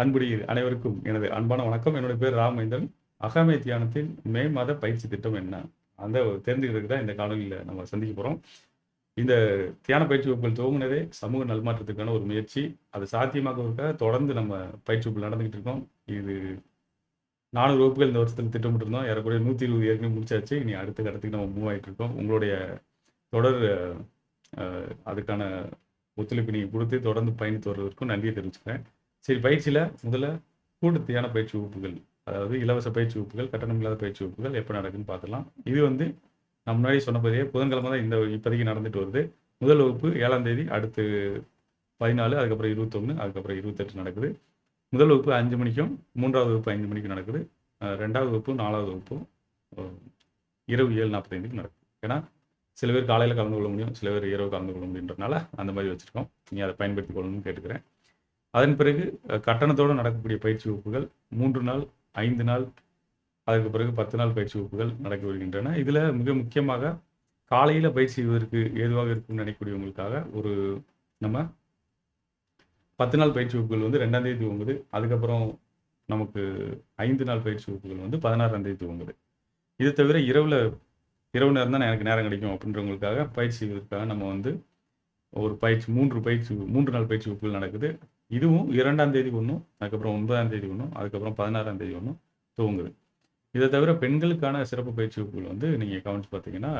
அன்புடைய அனைவருக்கும் எனது அன்பான வணக்கம். என்னுடைய பேர் ராமேந்திரன். அகமே தியானத்தின் மே மாத பயிற்சி திட்டம் என்ன? அந்த தெரிஞ்சுக்கிறதுக்கு தான் இந்த காணொலியில் நம்ம சந்திக்க போகிறோம் இந்த தியான பயிற்சி வகுப்புகள் துவங்கினதே சமூக நல்மாற்றத்துக்கான ஒரு முயற்சி. அது சாத்தியமாக்குவதற்காக தொடர்ந்து நம்ம பயிற்சி வகுப்புகள் நடந்துகிட்டு இருக்கோம். இது நானூறு வகுப்புகள் இந்த வருஷத்தில் திட்டமிட்டிருந்தோம். ஏறக்குறைய நூற்றி இருபது ஏற்கனவே முடிச்சாச்சு. இனி அடுத்த கட்டத்துக்கு நம்ம மூவ் ஆகிட்டு இருக்கோம். உங்களுடைய தொடர் அதுக்கான ஒத்துழைப்பு நீங்கள் கொடுத்து தொடர்ந்து பயணித்து வருவதற்கும் நன்றியை தெரிவிச்சுக்கிறேன். சரி பயிற்சியில் முதல்ல கூட்டத்தியான பயிற்சி வகுப்புகள் அதாவது இலவச பயிற்சி வகுப்புகள் கட்டணம் இல்லாத பயிற்சி வகுப்புகள் எப்போ நடக்குன்னு பார்த்துலாம் இது வந்து நான் முன்னாடி சொன்னபடியே புதன்கிழமை தான் இந்த இப்போதைக்கு நடந்துட்டு வருது. முதல் வகுப்பு ஏழாம் தேதி அடுத்து பதினாலு அதுக்கப்புறம் இருபத்தொன்று அதுக்கப்புறம் இருபத்தெட்டு நடக்குது. முதல் வகுப்பு அஞ்சு மணிக்கும் மூன்றாவது வகுப்பு ஐந்து மணிக்கும் நடக்குது. ரெண்டாவது வகுப்பு நாலாவது வகுப்பும் இரவு ஏழு நாற்பத்தைந்துக்கு நடக்குது. ஏன்னா சில பேர் காலையில் கலந்து கொள்ள முடியும் சில பேர் இரவு கலந்து கொள்ள முடியுன்றனால அந்த மாதிரி வச்சுருக்கோம். நீங்கள் அதை பயன்படுத்தி கொள்ளணும்னு கேட்டுக்கிறேன். அதன் பிறகு கட்டணத்தோடு நடக்கக்கூடிய பயிற்சி வகுப்புகள் மூன்று நாள் ஐந்து நாள் அதற்கு பிறகு பத்து நாள் பயிற்சி வகுப்புகள் நடக்க வருகின்றன. இதில் மிக முக்கியமாக காலையில் பயிற்சி செய்வதற்கு ஏதுவாக இருக்கும்னு நினைக்கக்கூடியவங்களுக்காக ஒரு நம்ம பத்து நாள் பயிற்சி வகுப்புகள் வந்து ரெண்டாம் தேதி துவங்குது. அதுக்கப்புறம் நமக்கு ஐந்து நாள் பயிற்சி வகுப்புகள் வந்து பதினாறாம் தேதி துவங்குது. இது தவிர இரவில் இரவு நேரம் தான் எனக்கு நேரம் கிடைக்கும் அப்படின்றவங்களுக்காக பயிற்சி செய்வதற்காக நம்ம வந்து ஒரு பயிற்சி மூன்று பயிற்சி மூன்று நாள் பயிற்சி வகுப்புகள் நடக்குது. இதுவும் இரண்டாம் தேதி ஒன்றும் அதுக்கப்புறம் ஒன்பதாம் தேதி ஒன்றும் அதுக்கப்புறம் பதினாறாம் தேதி ஒன்றும் துவங்குது. இதை தவிர பெண்களுக்கான சிறப்பு பயிற்சி வகுப்புகள் வந்து நீங்கள் கவனிச்சு பார்த்தீங்கன்னா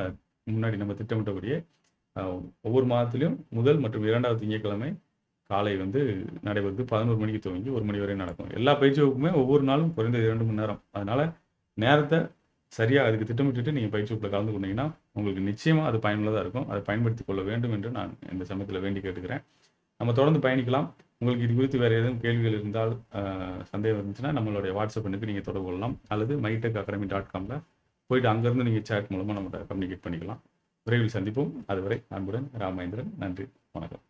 முன்னாடி நம்ம திட்டமிட்டபடியே ஒவ்வொரு மாதத்துலையும் முதல் மற்றும் இரண்டாவது திங்கட்கிழமை காலை வந்து நடைபெறுது. பதினோரு மணிக்கு துவங்கி ஒரு மணி வரை நடக்கும். எல்லா பயிற்சி வகுப்புமே ஒவ்வொரு நாளும் குறைந்தது இரண்டு மணி நேரம். அதனால் நேரத்தை சரியாக அதுக்கு திட்டமிட்டுட்டு நீங்கள் பயிற்சி வகுப்பில் கலந்து கொண்டீங்கன்னா உங்களுக்கு நிச்சயமாக அது பயனுள்ளதாக இருக்கும். அதை பயன்படுத்தி கொள்ள வேண்டும் என்று நான் இந்த சமயத்தில் வேண்டி கேட்டுக்கிறேன். நம்ம தொடர்ந்து பயணிக்கலாம். உங்களுக்கு இது குறித்து வேறு எதுவும் கேள்விகள் இருந்தால் சந்தேகம் இருந்துச்சுன்னா நம்மளுடைய வாட்ஸ்அப் எண்ணுக்கு நீங்கள் தொடர்பு கொள்ளலாம். அல்லது மைடெக் அகாடமி டாட் காமில் போயிட்டு அங்கேருந்து நீங்கள் சேட் மூலமாக நம்மளோட கம்யூனிகேட் பண்ணிக்கலாம். விரைவில் சந்திப்போம். அதுவரை அன்புடன் ராமேந்திரன். நன்றி. வணக்கம்.